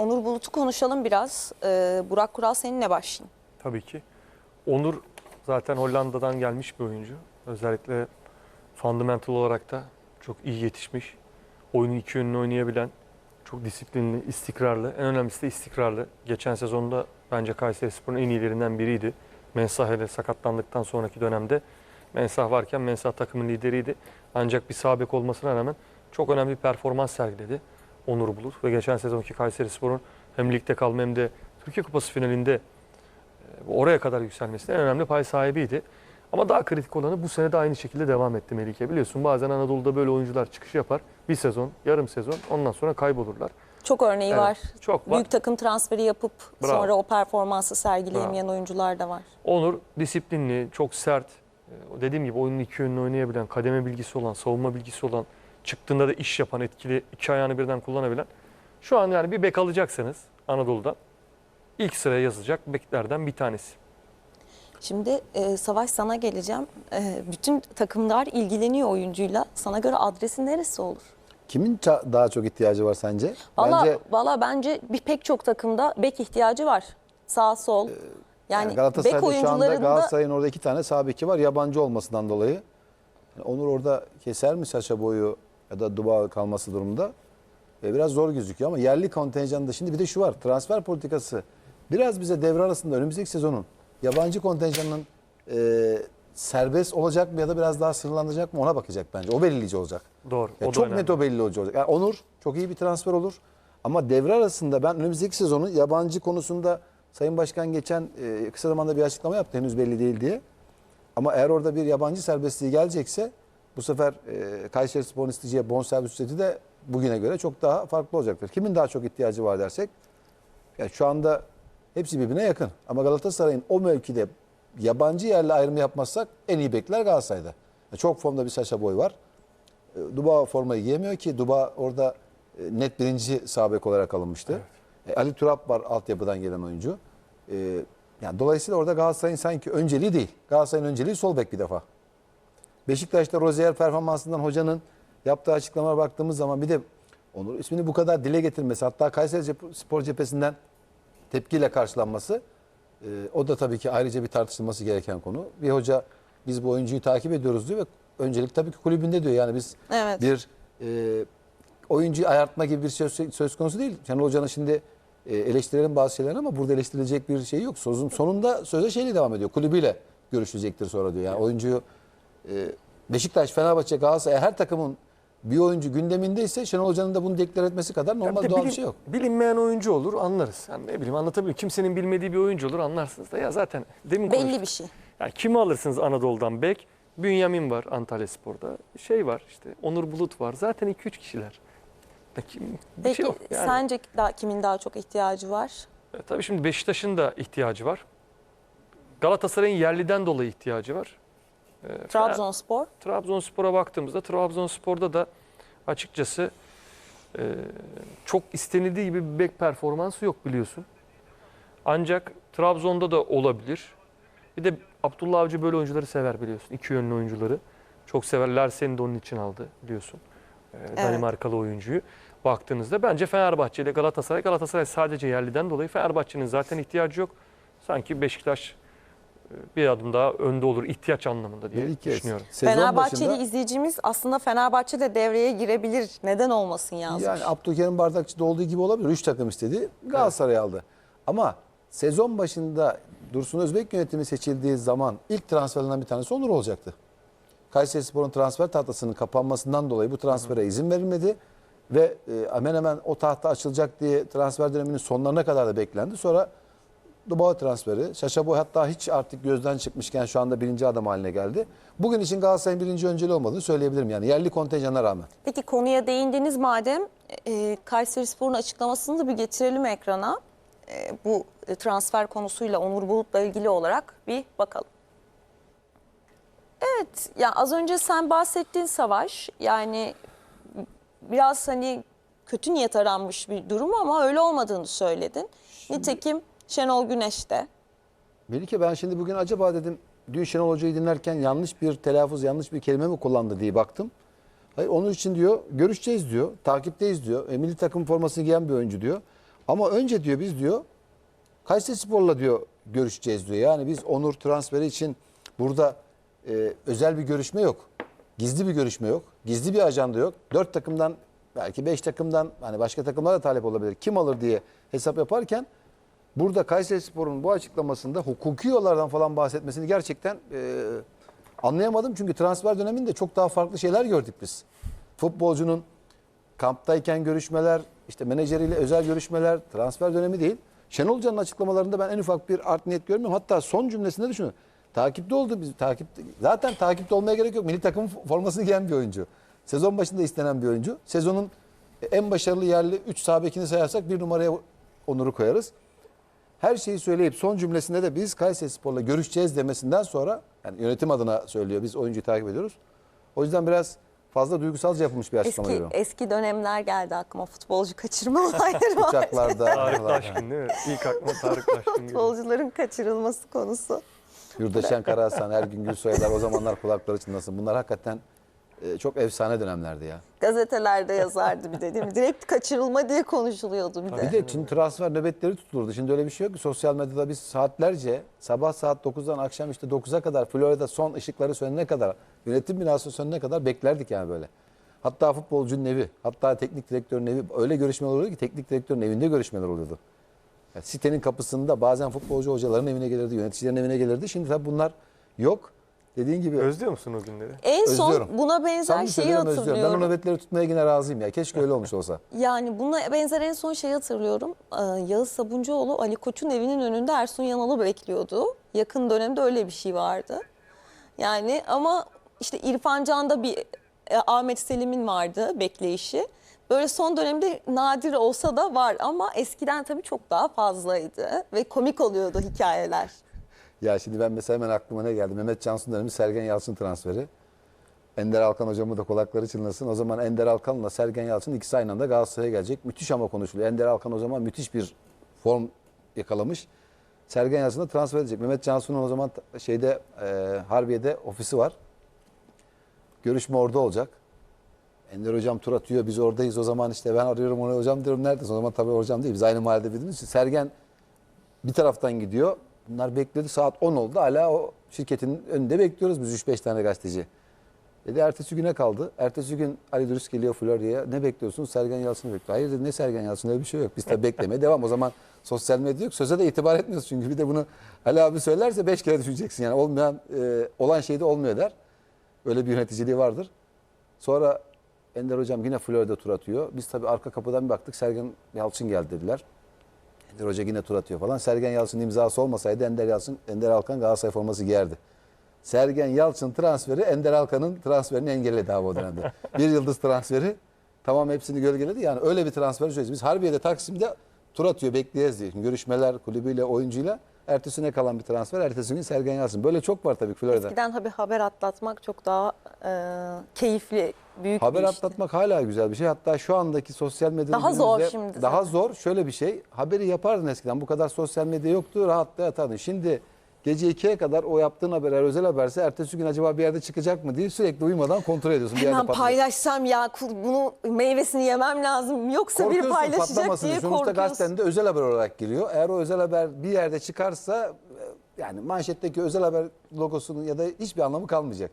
Onur Bulut'u konuşalım biraz. Ee, Burak Kural seninle başlayayım. Tabii ki. Onur zaten Hollanda'dan gelmiş bir oyuncu. Özellikle fundamental olarak da çok iyi yetişmiş. Oyunu iki yönlü oynayabilen, çok disiplinli, istikrarlı. En önemlisi de istikrarlı. Geçen sezonda bence Kayserispor'un en iyilerinden biriydi. Mensah ile sakatlandıktan sonraki dönemde Mensah varken Mensah takımın lideriydi. Ancak bir sağ bek olmasına rağmen çok önemli bir performans sergiledi Onur Bulut. Ve geçen sezonki Kayserispor'un hem ligde kalma hem de Türkiye Kupası finalinde e, oraya kadar yükselmesine en önemli pay sahibiydi. Ama daha kritik olanı bu sene de aynı şekilde devam etti Melike. Biliyorsun bazen Anadolu'da böyle oyuncular çıkış yapar. Bir sezon, yarım sezon ondan sonra kaybolurlar. Çok örneği Evet, var. Çok var. Büyük takım transferi yapıp Bravo. sonra o performansı sergileyemeyen oyuncular da var. Onur disiplinli, çok sert. e, Dediğim gibi oyunun iki yönünü oynayabilen, kademe bilgisi olan, savunma bilgisi olan, çıktığında da iş yapan, etkili, iki ayağını birden kullanabilen. Şu an yani bir bek alacaksanız Anadolu'dan ilk sıraya yazılacak beklerden bir tanesi. Şimdi e, Savaş sana geleceğim. E, bütün takımlar ilgileniyor oyuncuyla. Sana göre adresi neresi olur? Kimin daha çok ihtiyacı var sence? Valla Bence valla bence bir pek çok takımda bek ihtiyacı var. Sağ sol. Yani, yani bek Galatasaray'da şu anda oyuncularında Galatasaray'ın orada iki tane sağ beki var yabancı olmasından dolayı. Yani Onur orada keser mi Saşa boyu ya da Duba kalması durumunda? E, biraz zor gözüküyor ama yerli kontenjanda şimdi bir de şu var. Transfer politikası biraz bize devre arasında önümüzdeki sezonun yabancı kontenjanının e, serbest olacak mı ya da biraz daha sınırlandıracak mı ona bakacak bence. O belirleyici olacak. Doğru. Ya o çok net o belli olacak. Yani Onur çok iyi bir transfer olur. Ama devre arasında ben önümüzdeki sezonu yabancı konusunda Sayın Başkan geçen e, kısa zamanda bir açıklama yaptı henüz belli değil diye. Ama eğer orada bir yabancı serbestliği gelecekse bu sefer e, Kayseri Spor'un isteyeceği bonservis ücreti de bugüne göre çok daha farklı olacaktır. Kimin daha çok ihtiyacı var dersek yani şu anda hepsi birbirine yakın. Ama Galatasaray'ın o mevkide yabancı yerle ayrımı yapmazsak en iyi bekler Galatasaray'da. Yani çok formda bir Saşa Boy var. E, Duba formayı giyemiyor ki Duba orada e, net birinci sağ bek olarak alınmıştı. E, Ali Turap var altyapıdan gelen oyuncu. E, yani dolayısıyla orada Galatasaray'ın sanki önceliği değil. Galatasaray'ın önceliği sol bek bir defa. Beşiktaş'ta Rozier performansından hocanın yaptığı açıklamalara baktığımız zaman bir de Onur ismini bu kadar dile getirmesi hatta Kayseri Cep- Spor cephesinden tepkiyle karşılanması e, o da tabii ki ayrıca bir tartışılması gereken konu. Bir hoca biz bu oyuncuyu takip ediyoruz diyor ve öncelik tabii ki kulübünde diyor. Yani biz Evet. bir e, oyuncuyu ayartma gibi bir söz, söz konusu değil. Şenol Hoca'nın şimdi e, eleştirilerin bazı şeyler ama burada eleştirilecek bir şey yok. Sözün sonunda söze şeyle devam ediyor. Kulübüyle görüşülecektir sonra diyor. Yani oyuncuyu Beşiktaş, Fenerbahçe, Galatasaray her takımın bir oyuncu gündemindeyse Şenol Hoca'nın da bunu deklar etmesi kadar normal bir doğal bir şey yok. Bilinmeyen oyuncu olur anlarız. Yani ne bileyim anlatabiliyor. Kimsenin bilmediği bir oyuncu olur anlarsınız da ya zaten demin belli konuştuk. bir şey. Yani kimi alırsınız Anadolu'dan bek? Bünyamin var Antalya Spor'da. Şey var işte Onur Bulut var. Zaten 2-3 kişiler. Ya kim, bir Peki şey yok. Yani, sence daha, kimin daha çok ihtiyacı var? e, tabii şimdi Beşiktaş'ın da ihtiyacı var. Galatasaray'ın yerliden dolayı ihtiyacı var. E, Trabzonspor. Trabzonspor'a baktığımızda Trabzonspor'da da açıkçası e, çok istenildiği gibi bir bek performansı yok biliyorsun. Ancak Trabzon'da da olabilir. Bir de Abdullah Avcı böyle oyuncuları sever biliyorsun. İki yönlü oyuncuları. Çok severler. Seni de onun için aldı biliyorsun. E, Danimarkalı oyuncuyu. Baktığınızda bence Fenerbahçe ile Galatasaray. Galatasaray sadece yerliden dolayı Fenerbahçe'nin zaten ihtiyacı yok. Sanki Beşiktaş bir adım daha önde olur ihtiyaç anlamında diye Melike, düşünüyorum. sezon Fenerbahçeli başında- izleyicimiz aslında Fenerbahçe de devreye girebilir. Neden olmasın yazmış. Yani Abdülkerim Bardakçı'da olduğu gibi olabilir. Üç takım istedi. Galatasaray aldı. Ama sezon başında Dursun Özbek yönetimi seçildiği zaman ilk transferlerinden bir tanesi Onur olacaktı. Kayseri Spor'un transfer tahtasının kapanmasından dolayı bu transfere izin verilmedi. Ve e, hemen hemen o tahta açılacak diye transfer döneminin sonlarına kadar da beklendi. Sonra Dubois transferi. Şaşa Boy hatta hiç artık gözden çıkmışken şu anda birinci adam haline geldi. Bugün için Galatasaray'ın birinci önceliği olmadığını söyleyebilirim. Yani yerli kontenjana rağmen. Peki konuya değindiniz madem e, Kayseri Spor'un açıklamasını da bir getirelim ekrana. E, bu transfer konusuyla Onur Bulut'la ilgili olarak bir bakalım. Evet ya az önce sen bahsettin Savaş yani biraz hani kötü niyet aranmış bir durum ama öyle olmadığını söyledin. Nitekim Şenol Güneş de Melike ben şimdi bugün acaba dedim dün Şenol Hoca'yı dinlerken yanlış bir telaffuz, yanlış bir kelime mi kullandı diye baktım. Hayır onun için diyor görüşeceğiz diyor, takipteyiz diyor. E, milli takım formasını giyen bir oyuncu diyor. Ama önce diyor biz diyor Kayseri Spor'la diyor görüşeceğiz diyor. Yani biz Onur transferi için burada e, özel bir görüşme yok. Gizli bir görüşme yok. Gizli bir ajanda yok. Dört takımdan belki beş takımdan hani başka takımlara da talep olabilir. Kim alır diye hesap yaparken burada Kayseri Spor'un bu açıklamasında hukuki yollardan falan bahsetmesini gerçekten e, anlayamadım. Çünkü transfer döneminde çok daha farklı şeyler gördük biz. Futbolcunun kamptayken görüşmeler, işte menajeriyle özel görüşmeler, transfer dönemi değil. Şenol Hoca'nın açıklamalarında ben en ufak bir art niyet görmüyorum. Hatta son cümlesinde düşünün. Takipte oldu biz takip zaten takipte olmaya gerek yok. Milli takım formasını giyen bir oyuncu. Sezon başında istenen bir oyuncu. Sezonun en başarılı yerli 3 sağ sayarsak bir numaraya Onur'u koyarız. Her şeyi söyleyip son cümlesinde de biz Kayseri Spor'la görüşeceğiz demesinden sonra yani yönetim adına söylüyor. Biz oyuncuyu takip ediyoruz. O yüzden biraz fazla duygusalca yapılmış bir açıklama Eski görüyorum. eski dönemler geldi aklıma futbolcu kaçırma olayları var. Uçaklarda, Tarık. Taşkın değil mi? İlk aklıma Tarık Taşkın. Futbolcuların kaçırılması konusu. Yurdaşen Karahasan, Ergün Gülsoylar o zamanlar kulakları çınlasın. Bunlar hakikaten e, çok efsane dönemlerdi ya. Gazetelerde yazardı bir de değil mi? Direkt kaçırılma diye konuşuluyordu bir de. Bir de şimdi transfer nöbetleri tutulurdu. Şimdi öyle bir şey yok ki sosyal medyada biz saatlerce sabah saat 9'dan akşam işte 9'a kadar Florida son ışıkları sönene kadar yönetim binası sönene kadar beklerdik yani böyle. Hatta futbolcunun evi, hatta teknik direktörün evi öyle görüşmeler oluyordu ki teknik direktörün evinde görüşmeler oluyordu. Yani sitenin kapısında bazen futbolcu hocaların evine gelirdi, yöneticilerin evine gelirdi. Şimdi tabii bunlar yok. Dediğin gibi Özlüyor musun o günleri? En son Özlüyorum. buna benzer Samimi şeyi özlüyorum. Ben o hatırlıyorum. nöbetleri tutmaya yine razıyım ya. Keşke öyle olmuş olsa. Yani buna benzer en son şeyi hatırlıyorum. Ee, Yağız Sabuncuoğlu Ali Koç'un evinin önünde Ersun Yanal'ı bekliyordu. Yakın dönemde öyle bir şey vardı. Yani ama işte İrfan Can'da bir e, Ahmet Selim'in vardı bekleyişi. Böyle son dönemde nadir olsa da var ama eskiden tabii çok daha fazlaydı ve komik oluyordu hikayeler. Ya şimdi ben mesela hemen aklıma ne geldi? Mehmet Cansu'nun dönemi Sergen Yalçın transferi. Ender Alkan hocamı da kulakları çınlasın. O zaman Ender Alkan'la Sergen Yalçın ikisi aynı anda Galatasaray'a gelecek. Müthiş ama konuşuluyor. Ender Alkan o zaman müthiş bir form yakalamış. Sergen Yalçın da transfer edecek. Mehmet Cansu'nun o zaman şeyde e, Harbiye'de ofisi var. Görüşme orada olacak. Ender hocam tur atıyor. Biz oradayız. O zaman işte ben arıyorum onu hocam diyorum neredesin? O zaman tabii hocam değil. Biz aynı mahallede bildiğimiz. Sergen bir taraftan gidiyor. Bunlar bekledi. Saat 10 oldu. Hala o şirketin önünde bekliyoruz biz 3-5 tane gazeteci. Dedi ertesi güne kaldı. Ertesi gün Ali Dürüst geliyor Florya'ya. Ne bekliyorsunuz? Sergen Yalçın'ı bekliyor. Hayır dedi ne Sergen Yalçın öyle bir şey yok. Biz tabii beklemeye devam. O zaman sosyal medya yok. Söze de itibar etmiyoruz çünkü bir de bunu Ali abi söylerse 5 kere düşüneceksin. Yani olmayan, e, olan şey de olmuyor der. Öyle bir yöneticiliği vardır. Sonra Ender hocam yine Florida tur atıyor. Biz tabii arka kapıdan bir baktık. Sergen Yalçın geldi dediler. Ender Hoca yine tur atıyor falan. Sergen Yalçın imzası olmasaydı Ender Yalçın, Ender Alkan Galatasaray forması giyerdi. Sergen Yalçın transferi Ender Alkan'ın transferini engelledi abi o dönemde. bir yıldız transferi tamam hepsini gölgeledi. Yani öyle bir transfer süreci. Biz Harbiye'de Taksim'de tur atıyor bekleyeceğiz diye. Şimdi görüşmeler kulübüyle oyuncuyla ertesine kalan bir transfer. Ertesi gün Sergen Yalçın. Böyle çok var tabii Florya'da. Eskiden tabii haber atlatmak çok daha e, keyifli, büyük Haber bir işti. atlatmak hala güzel bir şey. Hatta şu andaki sosyal medya Daha zor günümüzde şimdi Daha zor. Şöyle bir şey. Haberi yapardın eskiden. Bu kadar sosyal medya yoktu. Rahatla yatardın. Şimdi gece 2'ye kadar o yaptığın haber eğer özel haberse ertesi gün acaba bir yerde çıkacak mı diye sürekli uyumadan kontrol ediyorsun. Bir yerde Hemen paylaşsam ya bunu meyvesini yemem lazım yoksa biri paylaşacak diye Sonuçta korkuyorsun. gazetende özel haber olarak giriyor. Eğer o özel haber bir yerde çıkarsa e, yani manşetteki özel haber logosunun ya da hiçbir anlamı kalmayacak.